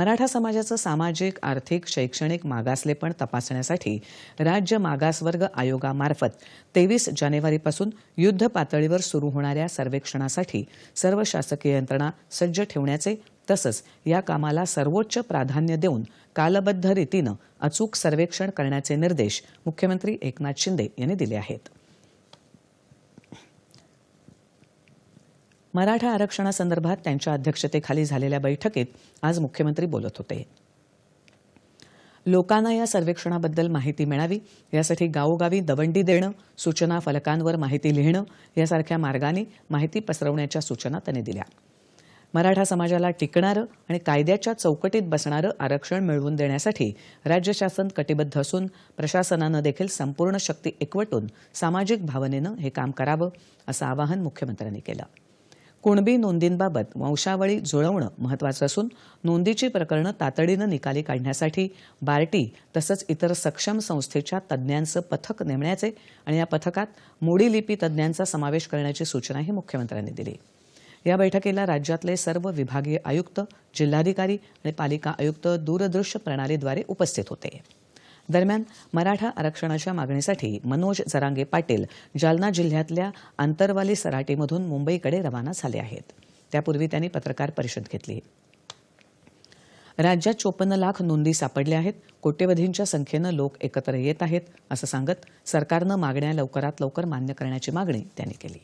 मराठा समाजाचं सामाजिक आर्थिक शैक्षणिक मागासलेपण तपासण्यासाठी राज्य मागासवर्ग आयोगामार्फत तेवीस जानेवारीपासून युद्ध पातळीवर सुरू होणाऱ्या सर्वेक्षणासाठी सर्व शासकीय यंत्रणा सज्ज ठेवण्याचे तसंच या कामाला सर्वोच्च प्राधान्य देऊन कालबद्ध रीतीनं अचूक सर्वेक्षण करण्याचे निर्देश मुख्यमंत्री एकनाथ शिंदे यांनी दिले आहेत. मराठा आरक्षणासंदर्भात त्यांच्या अध्यक्षतेखाली झालेल्या बैठकीत आज मुख्यमंत्री बोलत होते. लोकांना या सर्वेक्षणाबद्दल माहिती मिळावी यासाठी गावोगावी दवंडी देणं सूचना फलकांवर माहिती लिहिणं यासारख्या मार्गाने माहिती पसरवण्याच्या सूचना त्यांनी दिल्या. मराठा समाजाला टिकणारं आणि कायद्याच्या चौकटीत बसणारं आरक्षण मिळवून देण्यासाठी राज्य शासन कटिबद्ध असून प्रशासनानं देखील संपूर्ण शक्ती एकवटून सामाजिक भावनेनं हे काम करावं असं आवाहन मुख्यमंत्र्यांनी केलं. कुणबी नोंदींबाबत वंशावळी जुळवणं महत्त्वाचं असून नोंदीची प्रकरणं तातडीनं निकाली काढण्यासाठी बार्टी तसंच इतर सक्षम संस्थेच्या तज्ज्ञांचं पथक नेमण्याचे आणि या पथकात मोडी लिपी तज्ज्ञांचा समावेश करण्याची सूचनाही मुख्यमंत्र्यांनी दिली. या बैठकीला राज्यातले सर्व विभागीय आयुक्त जिल्हाधिकारी आणि पालिका आयुक्त दूरदृश्य प्रणालीद्वारे उपस्थित होते. दरम्यान मराठा आरक्षणाच्या मागणीसाठी मनोज जरांगे पाटील जालना जिल्ह्यातल्या आंतरवाली सराटीमधून मुंबईकडे रवाना झाले आहेत. त्यापूर्वी त्यांनी पत्रकार परिषद घेतली. राज्यात चोपन्न लाख नोंदी सापडल्या आहेत. कोट्यवधींच्या संख्येनं लोक एकत्र येत आहेत असं सांगत सरकारनं मागण्या लवकरात लवकर मान्य करण्याची मागणी त्यांनी केली.